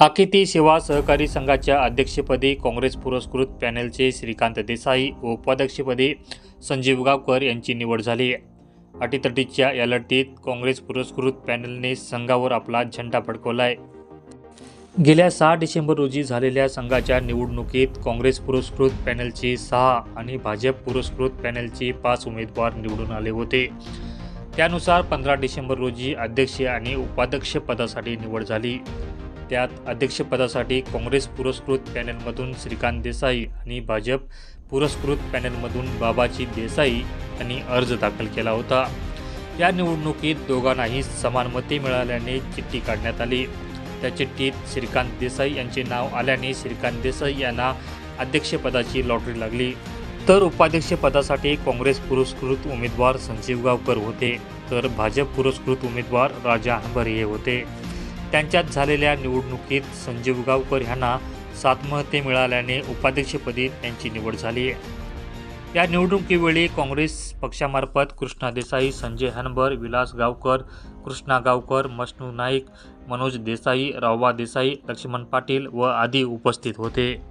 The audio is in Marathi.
आकिती सेवा सहकारी संघाच्या अध्यक्षपदी काँग्रेस पुरस्कृत पॅनेलचे श्रीकांत देसाई व उपाध्यक्षपदी संजीव गावकर यांची निवड झाली. अटीतटीच्या या लढतीत काँग्रेस पुरस्कृत पॅनेलने संघावर आपला झेंडा फडकवलाय. गेल्या सहा डिसेंबर रोजी झालेल्या संघाच्या निवडणुकीत काँग्रेस पुरस्कृत पॅनेलची सहा आणि भाजप पुरस्कृत पॅनेलचे पाच उमेदवार निवडून आले होते. त्यानुसार पंधरा डिसेंबर रोजी अध्यक्ष आणि उपाध्यक्ष पदासाठी निवड झाली. त्यात अध्यक्षपदासाठी काँग्रेस पुरस्कृत पॅनलमधून श्रीकांत देसाई आणि भाजप पुरस्कृत पॅनलमधून बाबाजी देसाई यांनी अर्ज दाखल केला होता. या निवडणुकीत दोघांनाही समान मते मिळाल्याने चिठ्ठी काढण्यात आली. त्या चिठ्ठीत श्रीकांत देसाई यांचे नाव आल्याने श्रीकांत देसाई यांना अध्यक्षपदाची लॉटरी लागली. तर उपाध्यक्षपदासाठी काँग्रेस पुरस्कृत उमेदवार संजीव गावकर होते. तर भाजप पुरस्कृत उमेदवार राजा हंबरे हे होते. त्यांच्यात झालेल्या निवडणुकीत संजीव गावकर यांना सातमहते मिळाल्याने उपाध्यक्षपदी त्यांची निवड झाली या निवडणुकीवेळी काँग्रेस पक्षामार्फत कृष्णा देसाई संजय हनबर विलास गावकर कृष्णा गावकर मष्णू नाईक मनोज देसाई रावबा देसाई लक्ष्मण पाटील व आदी उपस्थित होते.